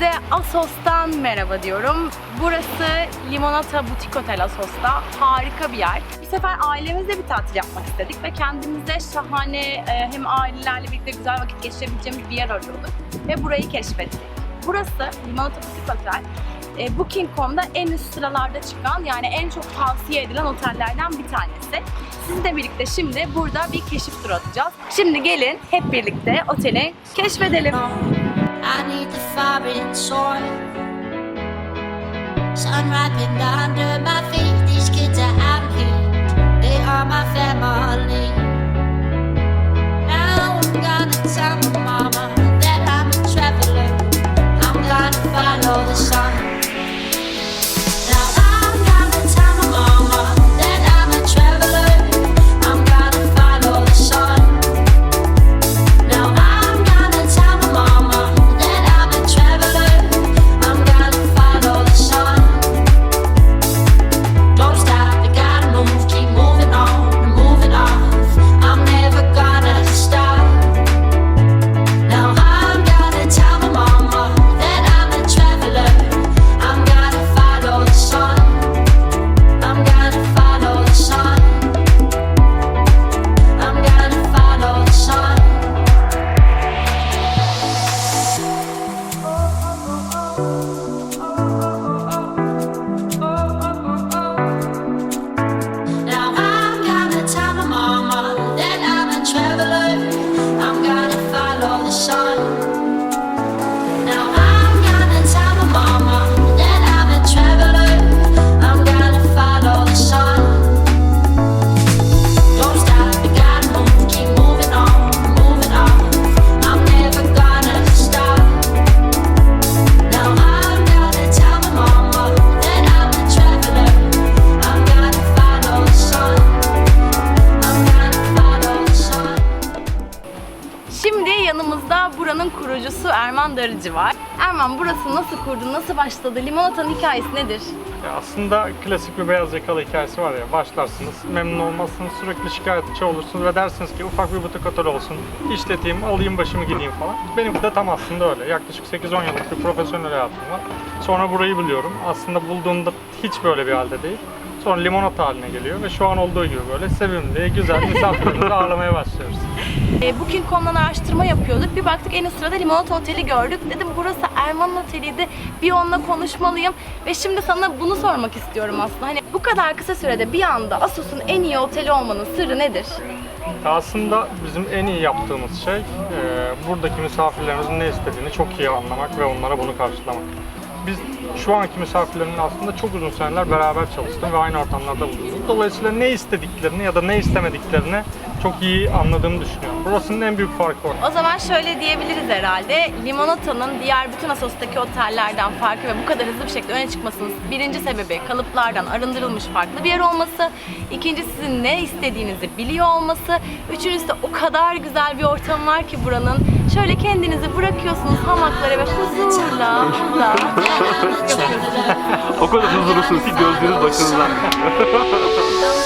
Size Asos'tan merhaba diyorum. Burası Limonata Butik Otel Asos'ta. Harika bir yer. Bu sefer ailemizle bir tatil yapmak istedik ve kendimize şahane e, hem ailelerle birlikte güzel vakit geçirebileceğimiz bir yer arıyorduk. Ve burayı keşfettik. Burası Limonata Butik Otel. E, Booking.com'da en üst sıralarda çıkan yani en çok tavsiye edilen otellerden bir tanesi. Sizinle birlikte şimdi burada bir keşif turu atacağız. Şimdi gelin hep birlikte oteli keşfedelim. I need the foreign soil. Sun ripened under my feet. These kids buranın kurucusu Erman Darıcı var. Erman burası nasıl kurdu, nasıl başladı, limonata'nın hikayesi nedir? Ya aslında klasik bir beyaz yakalı hikayesi var ya. Başlarsınız, memnun olmazsınız, sürekli şikayetçi olursunuz ve dersiniz ki ufak bir butik otel olsun, işleteyim, alayım başımı gideyim falan. Benim de tam aslında öyle. Yaklaşık 8-10 yıllık bir profesyonel hayatım var. Sonra burayı biliyorum. Aslında bulduğumda hiç böyle bir halde değil. Sonra limonata haline geliyor ve şu an olduğu gibi böyle sevimli, güzel misafirlerimizi ağırlamaya başlıyoruz. E, Booking.com'dan araştırma yapıyorduk. Bir baktık en üst sırada Limonata Oteli gördük. Dedim burası Erman'ın oteliydi. Bir onunla konuşmalıyım. Ve şimdi sana bunu sormak istiyorum aslında. Hani bu kadar kısa sürede bir anda Asos'un en iyi oteli olmanın sırrı nedir? Aslında bizim en iyi yaptığımız şey e, buradaki misafirlerimizin ne istediğini çok iyi anlamak ve onlara bunu karşılamak. Biz şu anki misafirlerimle aslında çok uzun seneler beraber çalıştım ve aynı ortamlarda bulundum. Dolayısıyla ne istediklerini ya da ne istemediklerini çok iyi anladığımı düşünüyorum. Burasının en büyük farkı o. O zaman şöyle diyebiliriz herhalde. Limonata'nın diğer bütün Asos'taki otellerden farkı ve bu kadar hızlı bir şekilde öne çıkmasının birinci sebebi kalıplardan arındırılmış farklı bir yer olması. İkincisi sizin ne istediğinizi biliyor olması. Üçüncüsü de o kadar güzel bir ortam var ki buranın. Şöyle kendinizi bırakıyorsunuz hamaklara ve huzurla da yapıyorsunuz. O kadar huzurlusunuz ki gözleriniz başınızdan gidiyor.